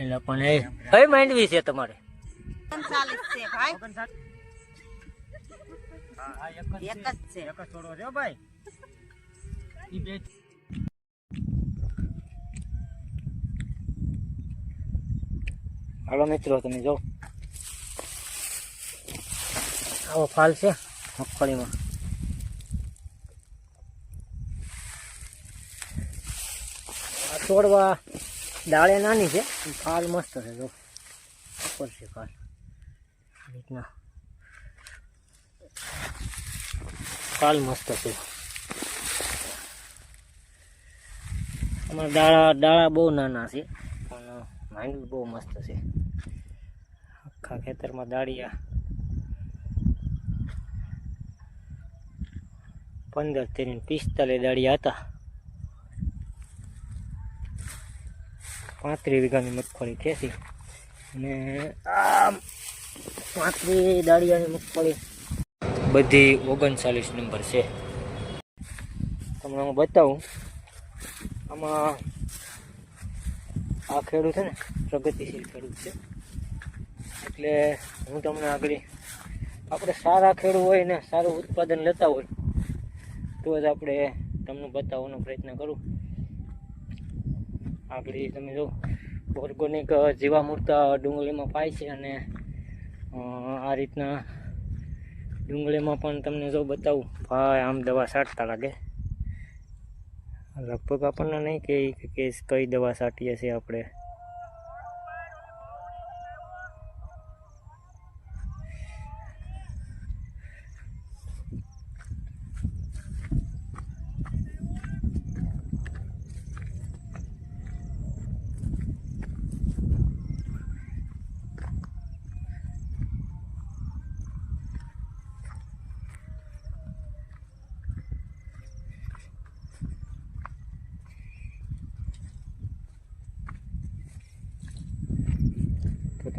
એટલે પણ એ કઈ માંડવી છે તમારે? હાલો મિત્રો તમે જો આવો ફાલ છે. મગફળીમાં. આ તોડવા ડાળે નાની છે. ફાલ મસ્ત છે, જો. ઉપર છે ફાલ રીતના. ફાલ મસ્ત છે. અમારા દાળા દાળા બહુ નાના છે, પણ માંડવી બહુ મસ્ત છે. આખા ખેતરમાં દાળિયા. પંદર તેની પિસ્તાલીસ દાળિયા હતા. પાંત્રીસ વીઘાની મગફળી ખેતી અને આ પાંત્રીસ દાળિયાની મગફળી. બધી ઓગણચાલીસ નંબર છે. તમને હું બતાવું. આમાં આ ખેડૂત છે ને, પ્રગતિશીલ ખેડૂત છે. એટલે હું તમને આગળ આપણે સારા ખેડૂત હોય ને સારું ઉત્પાદન લેતા હોય, તો જ આપણે તમને બતાવવાનો પ્રયત્ન કરું. આગળ તમે જો ઓર્ગોનિક જીવામૃત ડુંગળીમાં પાય છે અને આ રીતના ડુંગળીમાં પણ તમને જો બતાવું, ભાઈ, આમ દવા છાંટતા લાગે. લગભગ આપણને નહીં કે કે કઈ દવા છાંટીએ છીએ આપણે.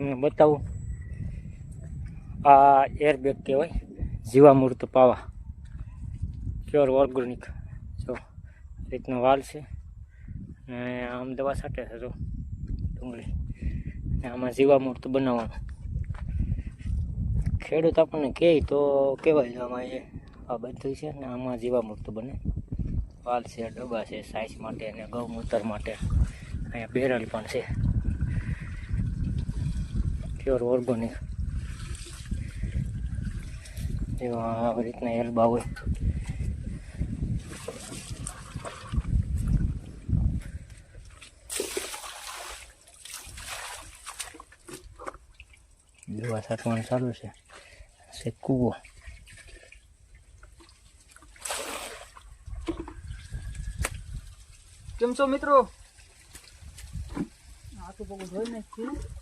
તમને બતાવું. આ એરબેગ કહેવાય, જીવામૃત પાવા. પ્યોર ઓર્ગેનિક જો રીતનો વાલ છે. ને આમ દવા છાંટે છે, જો, ડુંગળી. ને આમાં જીવામૃત બનાવવાનું. ખેડૂત આપણને કહે તો કહેવાય, આમાં એ, આ બધું છે ને આમાં જીવામૃત બને. વાલ છે, ડબ્બા છે, સાઈઝ માટે અને ગૌમૂત્ર માટે. અહીંયા બેરલ પણ છે. પ્યોર ઓર્ગોનિક એવા આવી રીતના એલબા હોય. દવા છાંટવાનું ચાલુ છે. છે કૂવો. કેમ છો મિત્રો? આ તો બહુ જોઈ નાખ્યું